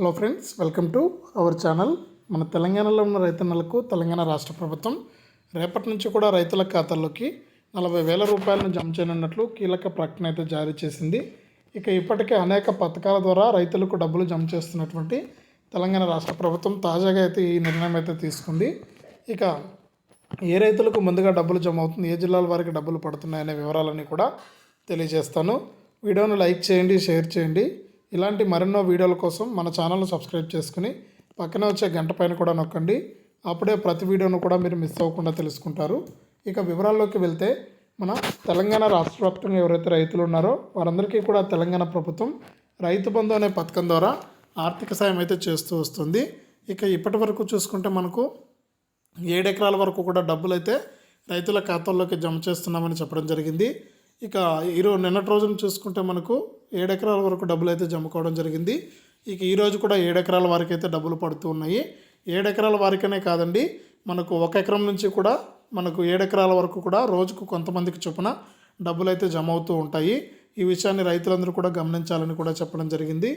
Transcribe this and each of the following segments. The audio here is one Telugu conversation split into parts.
Hello friends welcome to our channel మన తెలంగాణలో ఉన్న రైతన్నలకు తెలంగాణ రాష్ట్ర ప్రభుత్వం రేపటి నుంచి కూడా రైతుల ఖాతాల్లోకి నలభై వేల రూపాయలను జమ చేయనున్నట్లు కీలక ప్రకటన అయితే జారీ చేసింది. ఇక ఇప్పటికే అనేక పథకాల ద్వారా రైతులకు డబ్బులు జమ చేస్తున్నటువంటి తెలంగాణ రాష్ట్ర ప్రభుత్వం తాజాగా అయితే ఈ నిర్ణయం అయితే తీసుకుంది. ఇక ఏ రైతులకు ముందుగా డబ్బులు జమ అవుతుంది ఏ జిల్లాల వారికి డబ్బులు పడుతున్నాయనే వివరాలన్నీ కూడా తెలియజేస్తాను. వీడియోను లైక్ చేయండి షేర్ చేయండి. ఇలాంటి మరెన్నో వీడియోల కోసం మన ఛానల్ను సబ్స్క్రైబ్ చేసుకుని పక్కనే వచ్చే గంట పైన కూడా నొక్కండి. అప్పుడే ప్రతి వీడియోను కూడా మీరు మిస్ అవ్వకుండా తెలుసుకుంటారు. ఇక వివరాల్లోకి వెళ్తే మన తెలంగాణ రాష్ట్ర వ్యాప్తంగా ఎవరైతే రైతులు ఉన్నారో వారందరికీ కూడా తెలంగాణ ప్రభుత్వం రైతు బంధు అనే పథకం ద్వారా ఆర్థిక సాయం అయితే చేస్తూ వస్తుంది. ఇక ఇప్పటి వరకు చూసుకుంటే మనకు ఏడెకరాల వరకు కూడా డబ్బులు అయితే రైతుల ఖాతాల్లోకి జమ చేస్తున్నామని చెప్పడం జరిగింది. ఇక ఈరోజు నిన్నటి రోజున చూసుకుంటే మనకు ఏడు ఎకరాల వరకు డబ్బులు అయితే జమ కావడం జరిగింది. ఇక ఈరోజు కూడా ఏడు ఎకరాల వారికి అయితే డబ్బులు పడుతూ ఉన్నాయి. ఏడు ఎకరాల వారికనే కాదండి మనకు ఒక ఎకరం నుంచి కూడా మనకు ఏడు ఎకరాల వరకు కూడా రోజుకు కొంతమందికి చొప్పున డబ్బులు అయితే జమ అవుతూ ఉంటాయి. ఈ విషయాన్ని రైతులందరూ కూడా గమనించాలని కూడా చెప్పడం జరిగింది.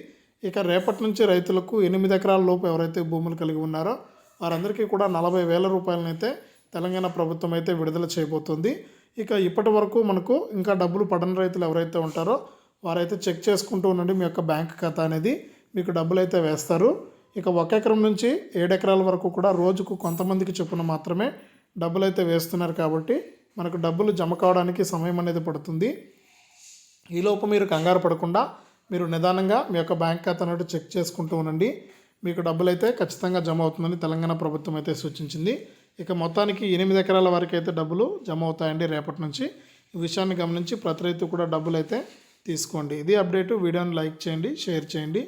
ఇక రేపటి నుంచి రైతులకు ఎనిమిది ఎకరాల లోపు ఎవరైతే భూములు కలిగి ఉన్నారో వారందరికీ కూడా నలభై వేల రూపాయలనైతే తెలంగాణ ప్రభుత్వం అయితే విడుదల చేయబోతుంది. ఇక ఇప్పటి వరకు మనకు ఇంకా డబ్బులు పడని రైతులు ఎవరైతే ఉంటారో వారైతే చెక్ చేసుకుంటూ ఉండండి మీ యొక్క బ్యాంక్ ఖాతా అనేది. మీకు డబ్బులు అయితే వేస్తారు. ఇక ఒక ఎకరం నుంచి ఏడు ఎకరాల వరకు కూడా రోజుకు కొంతమందికి చొప్పున మాత్రమే డబ్బులు అయితే వేస్తున్నారు కాబట్టి మనకు డబ్బులు జమ కావడానికి సమయం అనేది పడుతుంది. ఈలోపు మీరు కంగారు పడకుండా మీరు నిదానంగా మీ యొక్క బ్యాంక్ ఖాతా అనేది చెక్ చేసుకుంటూ ఉండండి. మీకు డబ్బులు అయితే ఖచ్చితంగా జమ అవుతుందని తెలంగాణ ప్రభుత్వం అయితే సూచించింది. ఇక మొత్తానికి ఎనిమిది ఎకరాల వరకు అయితే డబ్బులు జమ అవుతాయండి రేపటి నుంచి. ఈ విషయాన్ని గమనించి ప్రతి రైతు కూడా డబ్బులు అయితే తీసుకోండి. ఇది అప్డేటు. వీడియోని లైక్ చేయండి షేర్ చేయండి.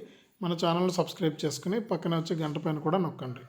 మన ఛానల్ని సబ్స్క్రైబ్ చేసుకుని పక్కనే వచ్చే గంట పైన కూడా నొక్కండి.